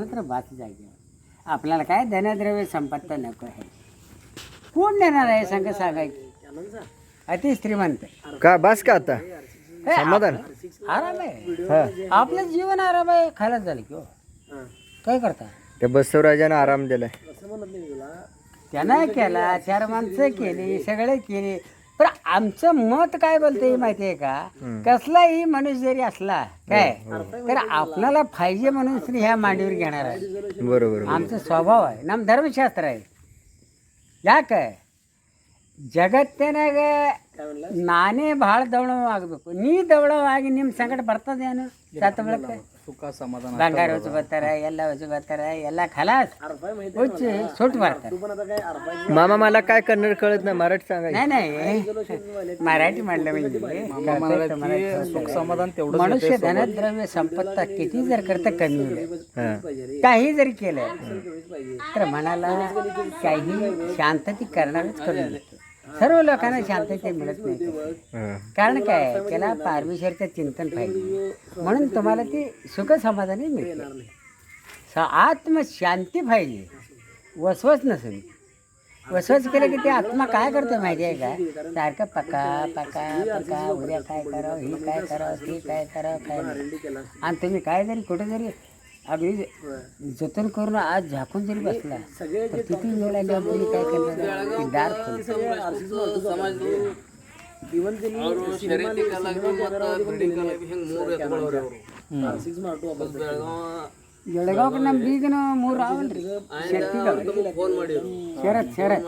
असलं तर बात जागे. आपल्याला काय धनद्रव्य संपत्त नको आहे. कोण देणार आहे? सांग सांगायची अति श्रीमंत. का बस का आता? हे, समाधान? आप- आराम आहे. हा. आपलं जीवन आराम आहे खायलाच झालं की हो. काय करता? त्या बसवराजानं आराम दिलाय. त्यानं केला चार माणसं केली सगळे केले. पण आमचं मत काय बोलते माहितीये का कसलाही मनुष्य जरी असला काय तर आपल्याला पाहिजे म्हणून श्री ह्या मांडीवर घेणार आहे बरोबर आमचा स्वभाव आहे नम धर्मशास्त्र आहे ಯಾಕೆ ಜಗತ್ತಿನಾಗ ನಾನೇ ಭಾಳ ದವಳವಾಗಬೇಕು ನೀ ದವಳವಾಗಿ ನಿಮ್ಮ ಸಂಕಟ ಬರ್ತದೇನು ಸತ್ತ ಬಳಕ ಬಂಗಾರ ಹೊಚ್ಚು ಬರ್ತಾರೆ ಎಲ್ಲ ಹೊಚ್ಚು ಬರ್ತಾರೆ ಎಲ್ಲ ಖಲಾಸ್ ಹುಚ್ಚಿ ಸುಟ್ಟು ಬರ್ತಾರೆ मामा मला काय कन्नड कळत नाही मराठी सांगा नाही नाही मराठी म्हणलं म्हणजे कळतं मराठी समजतं. मनुष्य धनद्रव्य संपत्त किती जर करता कमी होईल हा काही जरी केलं तर मनाला काही शांतती करणारच करून देतो सर्व लोकांना शांतता मिळत नाही. कारण काय त्याला पारमेश्वरचं चिंतन पाहिजे. म्हणून तुम्हाला ती सुख समाधानी मिळते. स- आत्मशांती पाहिजे. वसवस नसून. वसवस केलं की ते आत्मा काय करतो माहिती आहे का? सारखं पका पका पका उद्या काय करावं हे काय करावं ते काय करावं काय आणि तुम्ही काय जरी कुठे जरी अगदी जतन करून आज झाकून जरी बसला तर किती वेळ आली तुम्ही काय करणार ते दार खोल ಬೆಳಗಾವ್ ನಮ್ಮ ಬೀಗನ ಮೂರು ಅವಲ್ರಿ ಶಕ್ತಿಗಳು ಶರತ್ ಶರತ್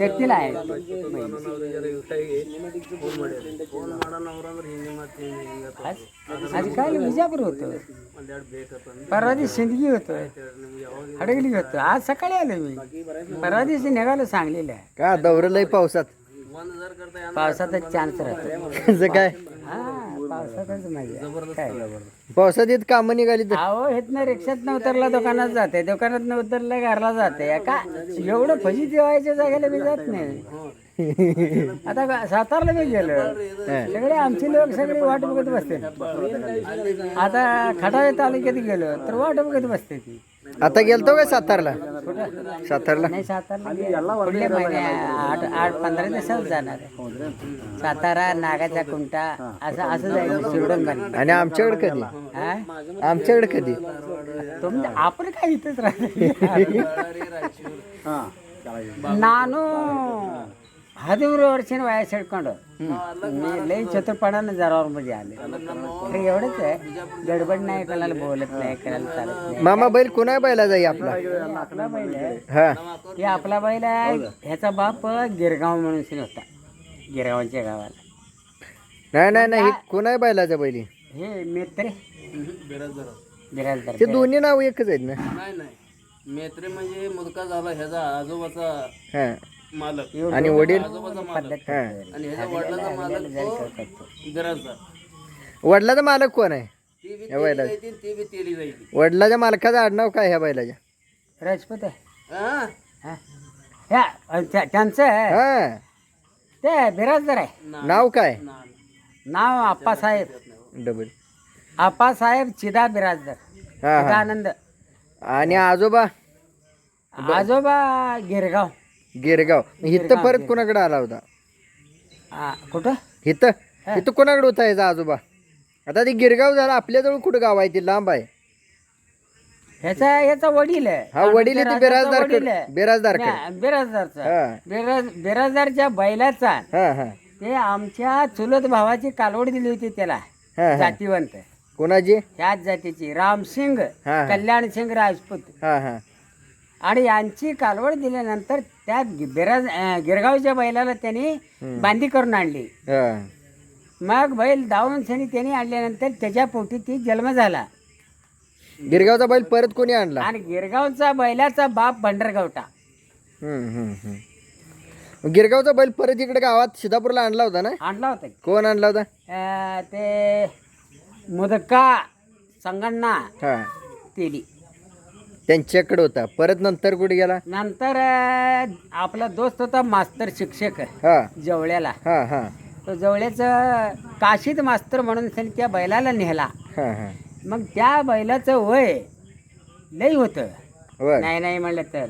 ಶಕ್ತಿಲ आज काय विजापूर होतो परवा दिवशी सिंदगी होतो. हडगली होतो. आज सकाळी आलो मी. परवा दिवशी निघालो सांगलेलं. आहे का दौर लय पावसात? पावसातच चान्स राहतो. कसं काय? हा पावसातच मजा. काय? पावसात येत कामं निघाली तर? अहो हेत ना रिक्षात न उतरला दुकानात जाते. दुकानात न उतरला घरला जाते. का एवढं फजी जेवायच्या जागेला मी जात नाही. आता सातारला मी गेलो? सगळे आमची लोक सगळे वाट बघत बसते. आता खटाळे तालुक्यात गेलो तर वाट बघत बसते ती. आता गेलतो का सातारला? सातारला? नाही सातारला महिने आठ आठ पंधरा दिवसात जाणार सातारा नागाचा कुंटा असं असं जायचं शिरडून आणि आमच्याकडे कधी? आमच्याकडे कधी? तुम्ही आपण काय इथंच राहत? नानू! ಹದಿಮೂರು ವರ್ಷನ ವಯಸ್ಸು ಹಿಡ್ಕೊಂಡು लई चतुरपणानं जरावर मध्ये आले खरं एवढंच आहे गडबड नाही कोणाला बोलत नाही कोणाला चालत नाही मामा बैल कुणा बैला जाई आपला आपला बैल आहे हा हे आपला बैल आहे ह्याचा बाप गिरगाव म्हणून सिन होता गिरगावच्या गावाला नाही नाही नाही कुणा बैलाचा बैली हे मित्र बिराजदार ते दोन्ही नाव एकच आहेत ना नाही नाही मेत्रे म्हणजे मुदका झाला ह्याचा आजोबाचा हा मालक. आणि वडील? आजोबाचा पद्धत मालक. हा. आणि ह्याचा वडिलाचा मालक तो बिराजदार वडिलाचा मालक कोण आहे? ती बी या ती बी तेली वडिलाच्या मालकाचं आडनाव काय ह्या बैलाच्या? राजपूत आहे. हा? हा. ह्या त्या- त्यांचं हा. ते बिराजदार आहे. नाव काय? ना- नाव आप्पासाहेब डबल. आप्पासाहेब चिदा बिराजदार. हा हा. चिदानंद. आणि आजोबा? आजोबा गिरगाव. गिरगाव. इथं परत कोणाकडे आला होता? आ, कुठं? इथं? इथं कोणाकडे होता याचा आजोबा? आता ते गिरगाव झाला आपल्याजवळ कुठं गाव आहे ते लांब आहे? ह्याचा ह्याचा वडील आहे. हा वडील आहे ते बिराजदार वडील आहे. बिराजदार नाही, बिराजदारचा. बिराज बिराजदारच्या बैलाचा. हा हा. ते आमच्या चुलत भावाची कालवड दिली होती त्याला. हा हा. जातीवंत. कोणाची? ह्याच जातीची. रामसिंग हा. कल्याण सिंग राजपूत. हा हा. आणि यांची कालवड दिल्यानंतर त्या बिराज अं, गिरगावच्या बैलाला त्यांनी बांधी करून आणली. हा. मग बैल दावून त्यांनी आणल्यानंतर त्याच्या पोटी ती जन्म झाला. गिरगावचा बैल परत कोणी आणला? आणि गिरगावचा बैलाचा बाप भंडरगावटा. हम्म, हम्म, हम्म. गिरगावचा बैल परत इकडे गावात सिद्धापूरला आणला होता ना? आणला होता कोण आणला होता? अं, ते मुदका संगण्णा हा. तेली त्यांच्याकडे होता. परत नंतर कुठे गेला? नंतर अं, आपला दोस्त होता मास्तर शिक्षक हा. जवळ्याला. हा हा. तो जवळ्याचं काशीद मास्तर म्हणून त्यांनी त्या बैलाला नेला. हा हा. मग त्या बैलाचं वय लई होतं. बर नाही नाही म्हणलं तर.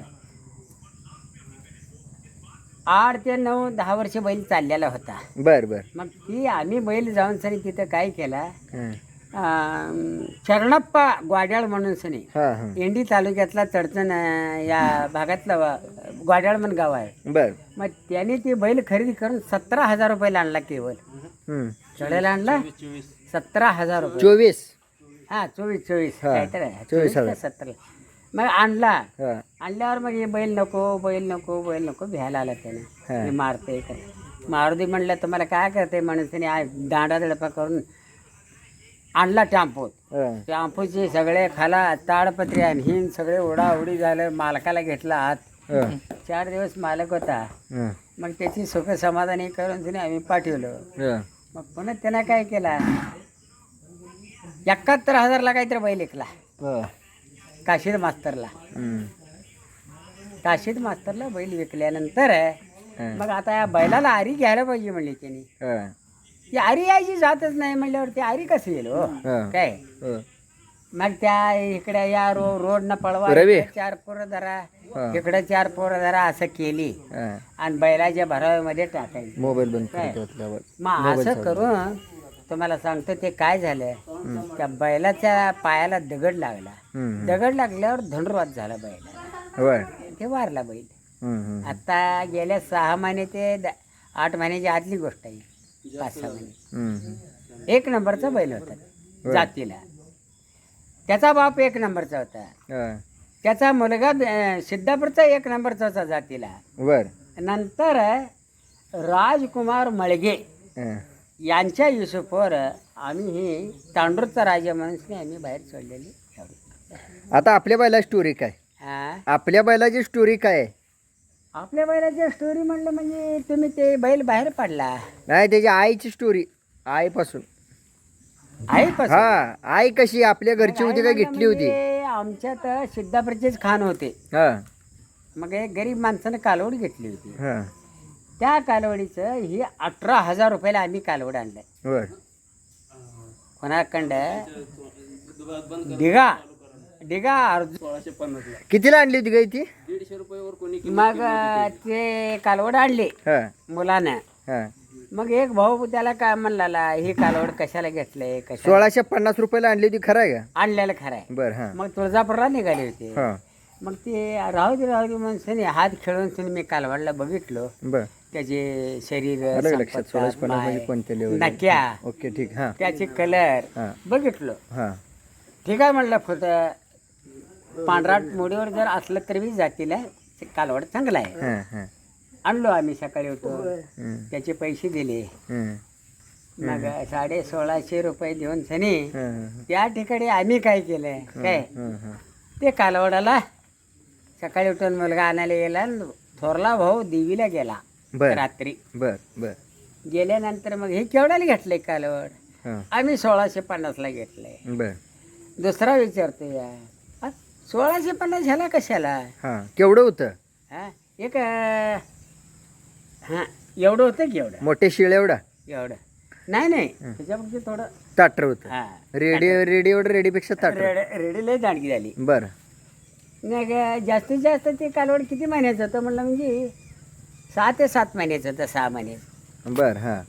आठ ते नऊ दहा वर्ष बैल चाललेला होता. बर बर. मग ती आम्ही बैल जाऊन सनी तिथं काय केला? हं. शरणप्पा ग्वाड्याळ म्हणून सनी. हा हा. इंडी तालुक्यातला चडचण अं, या भागातलं वा- ग्वाड्याळ म्हणून गाव आहे. बर. मग त्याने ती बैल खरेदी करून सतरा हजार रुपयाला आणला केवळ हं. चढायला आणला? सतरा हजार रुपये. चोवीस? हा चोवीस चोवीस. हा, काहीतरी आहे. चोवीस चोवीस का सतरा? मग आणला. हा. आणल्यावर मग हे बैल नको बैल नको बैल नको भ्यायला आला त्याने. हा. मारते काय मारुती म्हणलं तुम्हाला काय करते? म्हणून त्याने दांडा दडपा करून आणला टॅम्पोत हा. टॅम्पोचे सगळे खाला ताडपत्री आणि हिन सगळे उडाउडी झालं मालकाला घेतला हा. चार दिवस मालक होता. मग त्याची सुख समाधानी करून तिने आम्ही पाठवलं. मग पुन्हा त्यानं काय केला एकाहत्तर हजारला काहीतरी बैल ऐकला हा. काशीद मास्तरला. काशीद मास्तरला बैल विकल्यानंतर. मग आता या बैलाला आरी घ्यायला पाहिजे म्हणली त्यांनी. ती आरी यायची जातच नाही म्हणल्यावर ती आरी कसं येईल हो हा. काय हा. मग त्या इकडे या रो रोड न पळवा रवी. इकडे चार पोरं धरा. इकडे चार पोरं धरा असं केली हा. आणि बैलाच्या भराव्यामध्ये टाकायची मोबाईल बंद. मग असं करून तुम्हाला सांगतो ते काय झालं त्या बैलाच्या पायाला दगड लागला. दगड लागल्यावर धनुर्वाद झाला बैला ते वारला बैल. आता गेल्या सहा महिने ते द- आठ महिन्याची आतली गोष्ट आहे पाच सहा महिने. एक नंबरचा बैल होता जातीला त्याचा बाप एक नंबरचा होता हा. त्याचा मुलगा अं, सिद्धापूरचा एक नंबरचा होता जातीला बर नंतर राजकुमार मळगे हा. यांच्या युसुफवर आम्ही ही तांडूरचा राजा म्हणून आम्ही बाहेर सोडलेली एवढी. आता आपल्या बैला स्टोरी काय हा. आपल्या बैलाची स्टोरी काय आहे? आपल्या बैलाची स्टोरी म्हणलं म्हणजे तुम्ही ते बैल बाहेर पडला. नाही त्याची आईची स्टोरी आईपासून. आई हा आई कशी आपल्या घरची होती का घेतली होती? आमच्यात सिद्धापूरचेच खान होते. हा. मग एक गरीब माणसानं कालवड घेतली होती. हा. त्या कालवडीचं ही अठरा हजार रुपयाला आम्ही कालवड आणलंय. बर. कोणाकंड डिगा डिगा अर्जु सोळाशे पन्नास कितीला आणली होती गाई ती? दीडशे रुपयावर कोणी मग ते कालवड आणले हा. मुलानं. हा. मग एक भाऊ त्याला काय म्हणला ही कालवड कशाला घेतलंय? कशा सोळाशे पन्नास रुपयाला आणली होती खरं आहे आणलेलं खरं आहे. का बर हा. मग तुळजापूरला निघाले होते. हा. मग ते राहू दे राहू दे म्हणून सनी हात खेळून सनी मी कालवडला बघितलो. बर. त्याचे शरीर आलं का लक्षात? संपत्ता, सोळाशे पन्नास म्हणजे माय, कोणत्या लेवल? नक्या. ओके ठीक हा. त्याचे कलर हा. बघितलो. हा. ठीक आहे म्हणलं फुट पांढराट मोडीवर जर असलं तरी बी जातीला ते कालवड चांगला आहे. हा हा. आणलो आम्ही सकाळी उठून. हम्म, त्याचे पैसे दिले. मग साडे सोळाशे रुपये देऊन सनी हा, त्या ठिकाणी आम्ही काय केलंय? काय? हा, हा. ते कालवडाला सकाळी उठून मुलगा आणायला गेला आणि थोरला भाऊ देवीला गेला बर. रात्री. बर बर. गेल्यानंतर मग हे केवढ्याला घेतलंय कालवड? हा. आम्ही सोळाशे पन्नासला घेतलंय. बर. दुसरा विचारतो या सोळाशे पन्नास ह्याला कशाला? हा केवढं होतं? हा एक अं, हा एवढं होतं की एवढं? मोठे शिळ एवढा? एवढं. नाही नाही त्याच्यापेक्षा थोडं ताटर होतं. हा रेडी रेडी एवढं रेडीपेक्षा ताटर रेड रेडी लय दांडगी झाली. बर. मग जास्तीत जास्त ते कालवड किती महिन्याचं होतं म्हणलं म्हणजे? सहा ते सात महिन्याचं होतं सहा महिने. बर हा.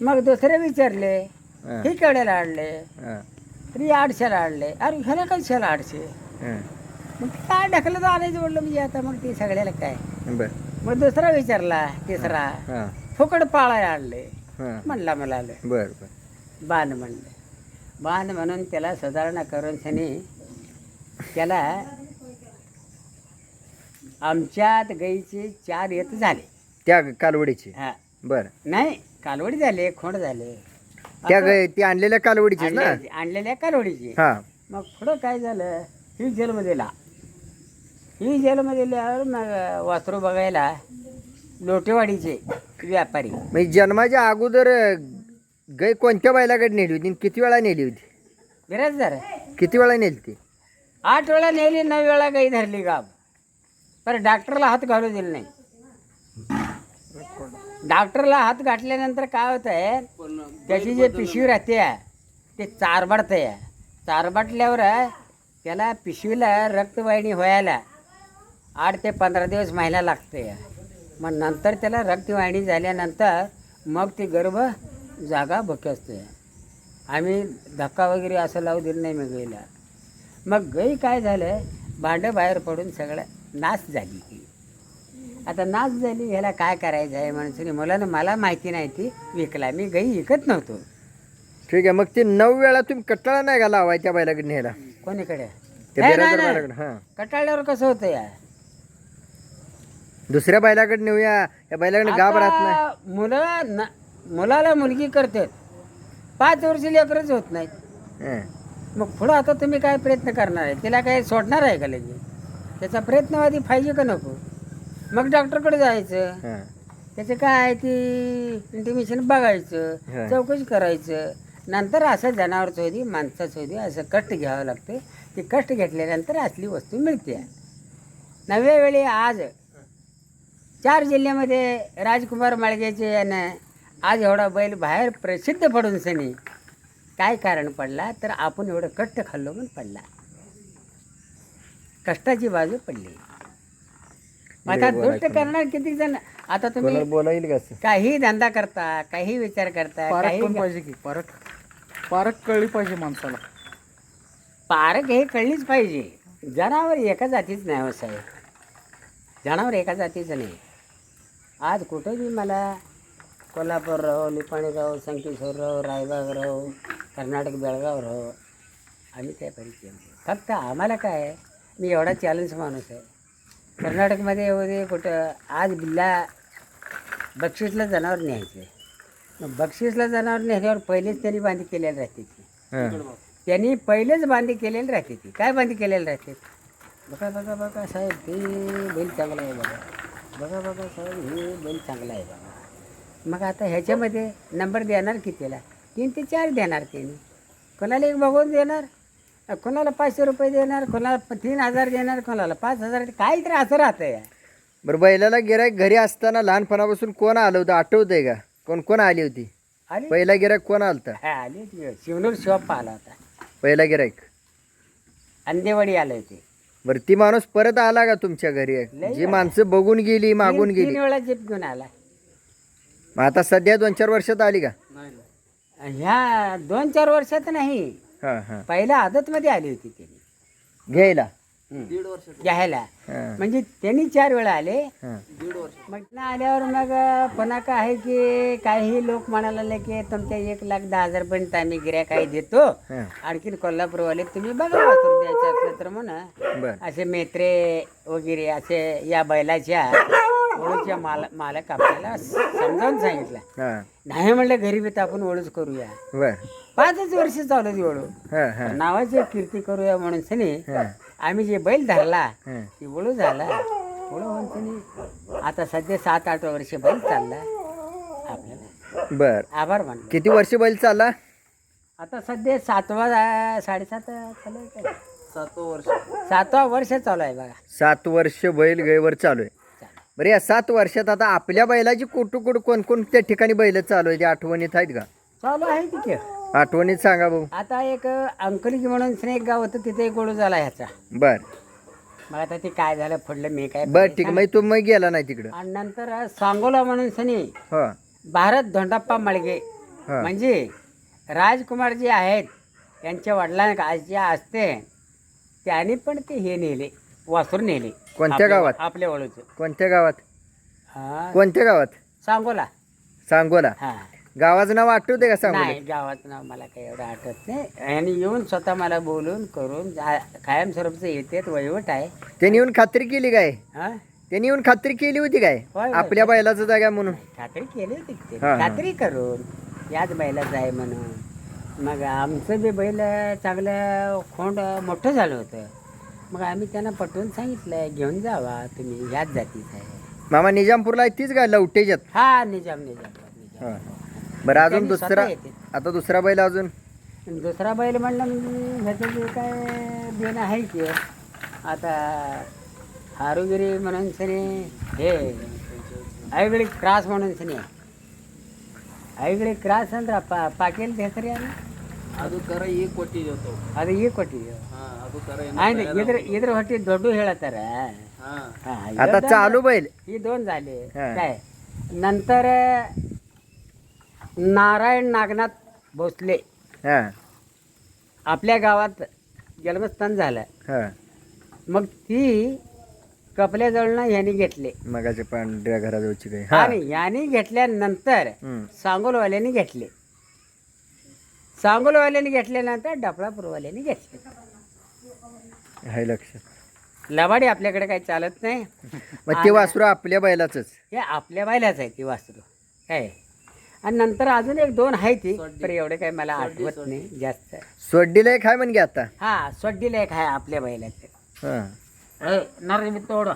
मग दुसरे विचारले हा, केवढ्याला आणले हा, तरी आठशेला आणले. अरे ह्याला कशाला आठशे. मग काय ढकलं तर आणायचं म्हणलं म्हणजे आता मग ते सगळ्याला काय? बर. मग दुसरा विचारला तिसरा. हा फुकट पाळायला आणले. हा. म्हणला मला आलं बर बर. बाण म्हणलं. बाण म्हणून त्याला सुधारणा करून शनी त्याला आमच्यात गाईचे चार येत झाले. त्या कालवडीची? हा. बर. नाही कालवडी झाले खोंड झाले. त्या ती आणलेल्या कालवडीची ना? आणलेल्या कालवडीची. हा. मग पुढं काय झालं? ही जेलमध्ये ला ही जेलमध्ये गेल्यावर मग वासरू बघायला लोटेवाडीचे व्यापारी. म्हणजे जन्माच्या अगोदर गाय कोणत्या बैलाकडे नेली होती आणि किती वेळा नेली होती? बिराजदार. किती वेळा नेली ती? आठ वेळा नेली नऊ वेळा गाई धरली गाब पर डॉक्टरला हात घालू दिले नाही. डॉक्टरला हात घातल्यानंतर काय होत आहे त्याची जे पिशवी राहते ते चारबाडत आहे चारबाटल्यावर त्याला पिशवीला रक्तवाहिनी व्हायला आठ ते पंधरा दिवस महिला लागते मग नंतर त्याला रक्तवाहिनी झाल्यानंतर मग ती गर्भ जागा भोके असते आम्ही धक्का वगैरे असं लावू दिलं नाही मग गईला मग गई काय झालं? भांडं बाहेर पडून सगळं नाश झाली ती. आता नाश झाली ह्याला काय करायचं आहे म्हणून मुलानं मला माहिती नाही ती विकला. मी गई विकत नव्हतो. ठीक आहे मग ते नऊ वेळा तुम्ही कटाळा नाही का लावाय त्या बैलाकडे न्यायला? कोणीकडे? ते नाही, नाही, हां. कटाळल्यावर कसं होतं या? दुसऱ्या बैलाकडे नेऊया. या बैलाकडे गाब राहत नाही. आता मुलं न- मुलाला मुलगी करतात. पाच वर्ष लेकरच होत नाहीत. हं. मग पुढं आता तुम्ही काय प्रयत्न करणार आहे? तिला काय सोडणार आहे का लगे त्याचा प्रयत्नवादी पाहिजे का नको? मग डॉक्टरकडे जायचं. हां. त्याचं काय आहे ती इंटिमेशन बघायचं हा. चौकशी करायचं. नंतर असं जनावरचं होती माणसाचं होती असं कष्ट घ्यावं लागते. ते कष्ट घेतल्यानंतर असली वस्तू मिळते. नव्या वेळी आज चार जिल्ह्यामध्ये राजकुमार माळगेचे यानं आज एवढा बैल बाहेर प्रसिद्ध पडून सनी. काय कारण पडला? तर आपण एवढं कष्ट खाल्लो म्हणून पडला. कष्टाची बाजू पडली. आता दुष्ट करणार किती जण? आता तुम्ही कोणाला बोला येईल का असं? काही धंदा करता काही विचार करता काही पाहिजे की? पारख कळली पाहिजे माणसाला. पारक हे कळलीच पाहिजे. जनावर एका जातीच नाही हो साहेब. जनावर एका जातीचं नाही. आज कुठेही मला कोल्हापूर राहो निपाणी राहो संकेश्वर राहो रायबाग राहो कर्नाटक बेळगाव राहो आम्ही त्या परिचय फक्त आम्हाला काय मी एवढा चॅलेंज माणूस आहे. कर्नाटकमध्ये वगैरे कुठं आज बिल्ला बक्षीसला जनावर न्यायचे. आहे बक्षीसला जनावर नेल्यावर पहिलेच त्यांनी बांधी केलेली राहते ती. त्यांनी पहिलेच बांधी केलेली राहते ती. काय बांधी केलेली राहते? बघा बघा बघा साहेब हे बैल चांगला आहे बघा. बघा बघा साहेब हे बैल चांगला आहे बघा. मग आता ह्याच्यामध्ये नंबर देणार कितीला तीन ते चार देणार त्यांनी. कोणाला एक बघून देणार? कोणाला पाचशे रुपये देणार? कोणाला तीन हजार देणार? कोणाला पाच हजार? काहीतरी असं राहतं या बरं बैलाला गिरायक घरी असताना लहानपणापासून कोण आलं होतं? आठवतंय का? कोण कोण आली होती? आली पहिला गिरायक कोण आलता? हा, आली ती वेळ. शिवणूर शॉप आला होता. पहिला गिरायक अंदेवाडी आले होते. बरं ती माणूस परत आला का तुमच्या घरी? जी माणसं बघून गेली मागून तीन गेली. तीन वेळा जीप घेऊन आला. मग आता सध्या दोन चार वर्षात आली का? ह्या दोन चार वर्षात नाही. हां हां. पहिल्या आदतमध्ये आली होती त्यांनी घ्यायला? दीड वर्ष घ्यायला म्हणजे त्यांनी चार वेळा आले. दीड वर्ष. ना आल्यावर मग पुन्हा काय आहे की काही लोक म्हणायला लागले की तुमच्या एक लाख दहा हजार पर्यंत आम्ही गिऱ्या काही देतो. आणखीन कोल्हापूरवाले तुम्ही बघा द्यायचं असलं तर म्हणा. बरं. असे मेत्रे वगैरे असे या बैलाच्या ओळूच्या माल मालक आपल्याला समजावून सांगितलं. हां. नाही म्हणलं घरी बी आपण ओळूच करूया. बरं. पाचच वर्ष चालू ती ओळू. नावाची कीर्ती करूया म्हणून सनी हां. आम्ही जे बैल धरला हां. ती ओळू झाला. ओळू म्हणून सनी आता सध्या सात आठ वर्ष बैल चालला. आपल्याला. बरं. आभार मानतो. किती वर्ष बैल चालला? आता सध्या सातवा जा- साडेसात चालू आहे का? सातवं वर्ष. सातवा वर्ष चालू आहे बघा. सात वर्ष बैल गैवर चालू आहे. बरं या सात वर्षात आता आपल्या बैलाची कुठं कुठं कोण कोण त्या ठिकाणी बैल चालू आहे ते आठवणीत आहेत का? चालू आहे ती की आठवणीत सांगा भाऊ. आता एक अंकलिकी म्हणून एक गाव होतं तिथे एक ओळू झाला ह्याचा. बर. मग आता ते काय झालं फडलं मी काय बर ठीक आहे. मग तू मग गेला नाही तिकडं. आणि नंतर सांगोला म्हणून सनी हो. भारत धोंडाप्पा मळगे हा. म्हणजे राजकुमार जे आहेत त्यांच्या वडिलांना जे असते त्यांनी पण ते हे नेले वासरू नेले. कोणत्या आपल्या- गावात? आपल्या वळूचं कोणत्या गावात? हा, कोणत्या गावात? सांगोला. सांगोला. हा. गावाचं नाव आठवते का नाही गावाचं नाव मला काही एवढं आठवत नाही. आणि येऊन स्वतः मला बोलून करून जा- कायमस्वरूपचं येतेत वहिवट आहे. त्यांनी येऊन खात्री केली काय? हा? त्यांनी येऊन खात्री केली होती काय? होय. आपल्या बैलाचं जागा म्हणून. खात्री केली होती की हा. हा. खात्री करून याच बैलाच आहे म्हणून. मग आमचं बी बैल चांगलं खोंड मोठं झालं होतं. मग आम्ही त्यांना पटवून सांगितलं घेऊन जावा तुम्ही याच जातीच आहे. मामा निजामपूरला आहे तीच का लवटेच्यात. हा निजाम निजाम निजाम. बरं अजून त्यांनी दुसरा स्वतः येते. आता दुसरा बैल अजून आणि दुसरा बैल म्हणलं म्हणजे ह्याचं जे काय देणं आहे की आता हारुगिरी म्हणून सनी हे आईगडी क्रास म्हणून सनी आईगडी क्रास ಅಂದ್ರೆ पा पाटील ಹೆಸರು ಯಾರು ಅದು ಕರ ಈಗ ಕೊಟ್ಟಿದ್ದೇವೆ ಅದು ಈಗ ಕೊಟ್ಟಿದ್ದೀವಿ ಹಾ ಅದು ಕರ ಏನೋ ಆಯ್ತು ಇದ್ರ ಇದ್ರ ಹೊಟ್ಟಿ ದೊಡ್ಡ ಹೇಳತ್ತಾರ हा हा, आता हे चालू बैल दोन- ही दोन झाले हा. काय नंतर नारायण नागनाथ भोसले. हा. आपल्या गावात जन्मस्थान झालं. हा. मग ती कपल्याजवळनं ह्यानी घेतले. मगाच्या पांढऱ्या घराजवळची गाय हा. आणि याने घेतल्यानंतर हम्म. सांगोलवाल्यांनी घेतले. सांगोलवाल्यांनी घेतल्यानंतर डफळापूरवाल्यांनी घेतले. आहे लक्षात लबाडी आपल्याकडे काही चालत नाही. मग ते वासरू आपल्या बैलाच हे आपल्या बायलाच आहे ती वासरू. काय? आणि नंतर अजून एक दोन आहे ती तर एवढे काही मला आठवत नाही जास्त. सोडडीला एक आहे म्हणजे आता? हा सोड्डीला एक आहे आपल्या बैलाचं. हा. नर तोड.